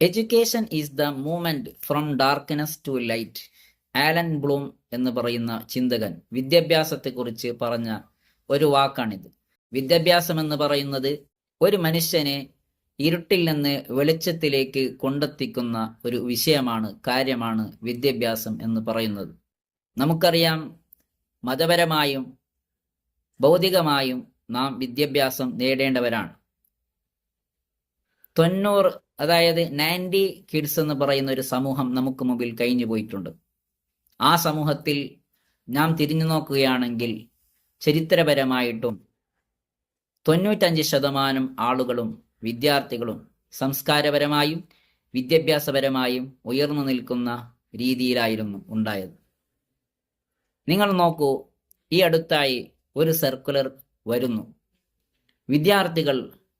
Education is the movement from darkness to light Allan Bloom എന്ന് പറയുന്ന ചിന്തകൻ വിദ്യാഭ്യാസത്തെക്കുറിച്ച് പറഞ്ഞ ഒരു വാക്കാണിത്. വിദ്യാഭ്യാസം എന്ന് പറയുന്നത് ഒരു മനുഷ്യനെ ഇരുട്ടിൽ നിന്ന് വെളിച്ചത്തിലേക്ക് കൊണ്ടെത്തിക്കുന്ന ഒരു വിഷയമാണ് കാര്യമാണ് വിദ്യാഭ്യാസം എന്ന് പറയുന്നത്. നമുക്കറിയാം മതപരമായും ഭൗതികമായും നാം വിദ്യാഭ്യാസം നേടേണ്ടവരാണ്. തൊണ്ണൂറ് അതായത് നയന്റി കിഡ്സ് എന്ന് പറയുന്ന ഒരു സമൂഹം നമുക്ക് മുമ്പിൽ കഴിഞ്ഞു പോയിട്ടുണ്ട്. ആ സമൂഹത്തിൽ നാം തിരിഞ്ഞു നോക്കുകയാണെങ്കിൽ ചരിത്രപരമായിട്ടും തൊണ്ണൂറ്റഞ്ച് ശതമാനം ആളുകളും വിദ്യാർത്ഥികളും സംസ്കാരപരമായും വിദ്യാഭ്യാസപരമായും ഉയർന്നു നിൽക്കുന്ന രീതിയിലായിരുന്നു ഉണ്ടായത്. നിങ്ങൾ നോക്കൂ ഈ അടുത്തായി ഒരു സർക്കുലർ വരുന്നു. വിദ്യാർത്ഥികൾ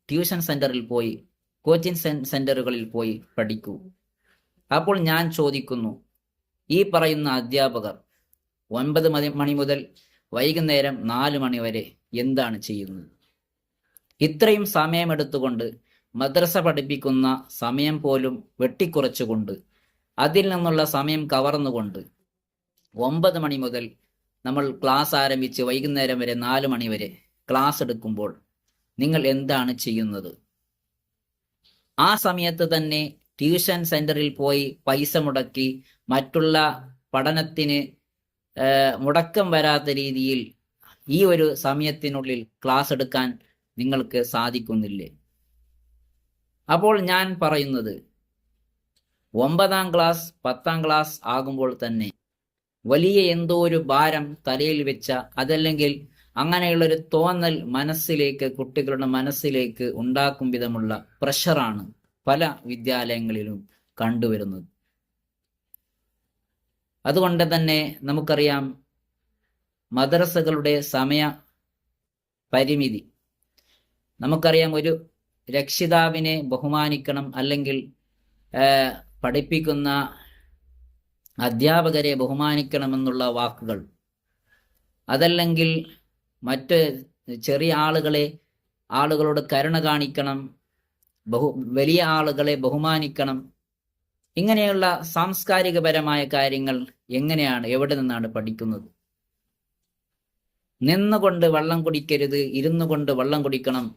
ട്യൂഷൻ സെന്ററിൽ പോയി കോച്ചിങ് സെന്ററുകളിൽ പോയി പഠിക്കൂ. അപ്പോൾ ഞാൻ ചോദിക്കുന്നു ഈ പറയുന്ന അധ്യാപകർ ഒൻപത് മണി മുതൽ വൈകുന്നേരം നാല് മണി വരെ എന്താണ് ചെയ്യുന്നത്? ഇത്രയും സമയമെടുത്തുകൊണ്ട് മദ്രസ പഠിപ്പിക്കുന്ന സമയം പോലും വെട്ടിക്കുറച്ചുകൊണ്ട് അതിൽ നിന്നുള്ള സമയം കവർന്നുകൊണ്ട് ഒമ്പത് മണി മുതൽ നമ്മൾ ക്ലാസ് ആരംഭിച്ച് വൈകുന്നേരം വരെ നാല് മണി വരെ ക്ലാസ് എടുക്കുമ്പോൾ നിങ്ങൾ എന്താണ് ചെയ്യുന്നത്? ആ സമയത്ത് തന്നെ ട്യൂഷൻ സെന്ററിൽ പോയി പൈസ മുടക്കി മറ്റുള്ള പഠനത്തിന് മുടക്കം വരാത്ത രീതിയിൽ ഈ ഒരു സമയത്തിനുള്ളിൽ ക്ലാസ് എടുക്കാൻ നിങ്ങൾക്ക് സാധിക്കുന്നില്ലേ. അപ്പോൾ ഞാൻ പറയുന്നത് ഒമ്പതാം ക്ലാസ് പത്താം ക്ലാസ് ആകുമ്പോൾ തന്നെ വലിയ എന്തോ ഒരു ഭാരം തലയിൽ വെച്ച അതല്ലെങ്കിൽ അങ്ങനെയുള്ള ഒരു തോന്നൽ മനസ്സിലേക്ക് കുട്ടികളുടെ മനസ്സിലേക്ക് ഉണ്ടാക്കും വിധമുള്ള പ്രഷറാണ് പല വിദ്യാലയങ്ങളിലും കണ്ടുവരുന്നത്. അതുകൊണ്ട് തന്നെ നമുക്കറിയാം മദ്രസകളുടെ സമയ പരിമിതി. നമുക്കറിയാം ഒരു രക്ഷിതാവിനെ ബഹുമാനിക്കണം അല്ലെങ്കിൽ പഠിപ്പിക്കുന്ന അധ്യാപകരെ ബഹുമാനിക്കണമെന്നുള്ള വാക്കുകൾ. അതല്ലെങ്കിൽ മറ്റ് ചെറിയ ആളുകളെ ആളുകളോട് കരുണ കാണിക്കണം ബഹു വലിയ ആളുകളെ ബഹുമാനിക്കണം. ഇങ്ങനെയുള്ള സാംസ്കാരികപരമായ കാര്യങ്ങൾ എങ്ങനെയാണ് എവിടെ നിന്നാണ് പഠിക്കുന്നത്? നിന്നുകൊണ്ട് വെള്ളം കുടിക്കരുത് ഇരുന്നു കൊണ്ട് വെള്ളം കുടിക്കണം.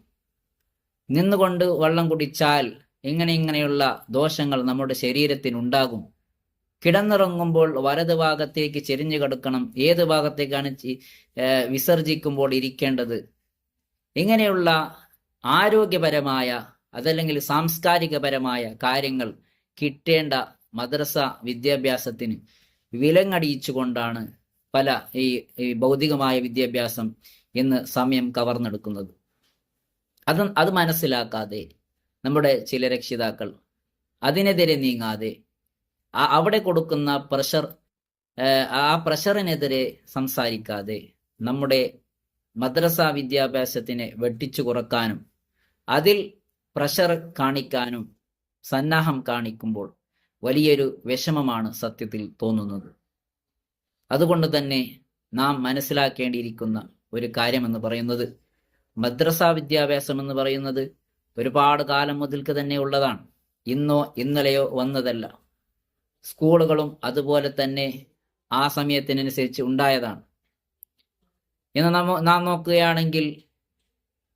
നിന്നുകൊണ്ട് വെള്ളം കുടിച്ചാൽ ഇങ്ങനെ ഇങ്ങനെയുള്ള ദോഷങ്ങൾ നമ്മുടെ ശരീരത്തിനുണ്ടാകും. കിടന്നിറങ്ങുമ്പോൾ വലത് ഭാഗത്തേക്ക് ചെരിഞ്ഞു കിടക്കണം. ഏത് ഭാഗത്തേക്കാണ് വിസർജിക്കുമ്പോൾ ഇരിക്കേണ്ടത്? ഇങ്ങനെയുള്ള ആരോഗ്യപരമായ അതല്ലെങ്കിൽ സാംസ്കാരികപരമായ കാര്യങ്ങൾ കിട്ടേണ്ട മദ്രസ വിദ്യാഭ്യാസത്തിന് വിലങ്ങടിയിച്ചുകൊണ്ടാണ് പല ഈ ഭൗതികമായ വിദ്യാഭ്യാസം ഇന്ന് സമയം കവർന്നെടുക്കുന്നത്. അത് അത് മനസ്സിലാക്കാതെ നമ്മുടെ ചില രക്ഷിതാക്കൾ അതിനെതിരെ നീങ്ങാതെ അവിടെ കൊടുക്കുന്ന പ്രഷർ ആ പ്രഷറിനെതിരെ സംസാരിക്കാതെ നമ്മുടെ മദ്രസ വിദ്യാഭ്യാസത്തിനെ വെട്ടിച്ചു കുറക്കാനും അതിൽ പ്രഷർ കാണിക്കാനും സന്നാഹം കാണിക്കുമ്പോൾ വലിയൊരു വിഷമമാണ് സത്യത്തിൽ തോന്നുന്നത്. അതുകൊണ്ട് തന്നെ നാം മനസ്സിലാക്കേണ്ടിയിരിക്കുന്ന ഒരു കാര്യമെന്ന് പറയുന്നത് മദ്രസ വിദ്യാഭ്യാസം എന്ന് പറയുന്നത് ഒരുപാട് കാലം മുതൽക്ക് തന്നെ ഉള്ളതാണ്. ഇന്നോ ഇന്നലെയോ വന്നതല്ല. സ്കൂളുകളും അതുപോലെ തന്നെ ആ സമയത്തിനനുസരിച്ച് ഉണ്ടായതാണ്. ഇന്ന് നമ്മ നാം നോക്കുകയാണെങ്കിൽ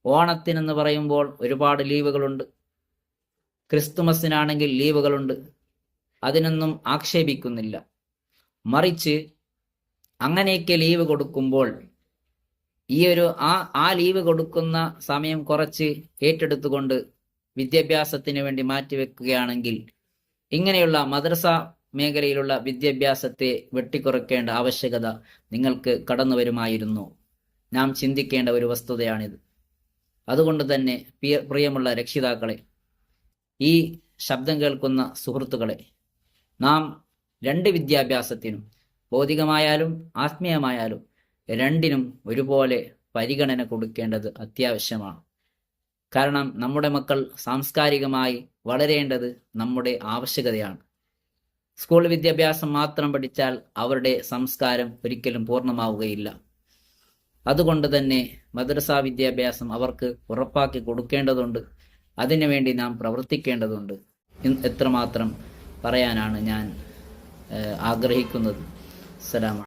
ഓണത്തിനെന്ന് പറയുമ്പോൾ ഒരുപാട് ലീവുകളുണ്ട്. ക്രിസ്തുമസിനാണെങ്കിൽ ലീവുകളുണ്ട്. അതിനൊന്നും ആക്ഷേപിക്കുന്നില്ല. മറിച്ച് അങ്ങനെയൊക്കെ ലീവ് കൊടുക്കുമ്പോൾ ഈ ഒരു ആ ആ ലീവ് കൊടുക്കുന്ന സമയം കുറച്ച് ഏറ്റെടുത്തുകൊണ്ട് വിദ്യാഭ്യാസത്തിന് വേണ്ടി മാറ്റിവെക്കുകയാണെങ്കിൽ ഇങ്ങനെയുള്ള മദ്രസ മേഖലയിലുള്ള വിദ്യാഭ്യാസത്തെ വെട്ടിക്കുറയ്ക്കേണ്ട ആവശ്യകത നിങ്ങൾക്ക് കടന്നു വരുമായിരുന്നു നാം ചിന്തിക്കേണ്ട ഒരു വസ്തുതയാണിത്. അതുകൊണ്ട് തന്നെ പ്രിയമുള്ള രക്ഷിതാക്കളെ ഈ ശബ്ദം കേൾക്കുന്ന സുഹൃത്തുക്കളെ നാം രണ്ട് വിദ്യാഭ്യാസത്തിനും ഭൗതികമായാലും ആത്മീയമായാലും രണ്ടിനും ഒരുപോലെ പരിഗണന കൊടുക്കേണ്ടത് അത്യാവശ്യമാണ്. കാരണം നമ്മുടെ മക്കൾ സാംസ്കാരികമായി വളരേണ്ടത് നമ്മുടെ ആവശ്യകതയാണ്. സ്കൂൾ വിദ്യാഭ്യാസം മാത്രം പഠിച്ചാൽ അവരുടെ സംസ്കാരം ഒരിക്കലും പൂർണമാവുകയില്ല. അതുകൊണ്ട് തന്നെ മദ്രസ വിദ്യാഭ്യാസം അവർക്ക് ഉറപ്പാക്കി കൊടുക്കേണ്ടതുണ്ട്. അതിനുവേണ്ടി നാം പ്രവർത്തിക്കേണ്ടതുണ്ട് എത്രമാത്രം പറയാനാണ് ഞാൻ ആഗ്രഹിക്കുന്നത്. അസ്സലാമു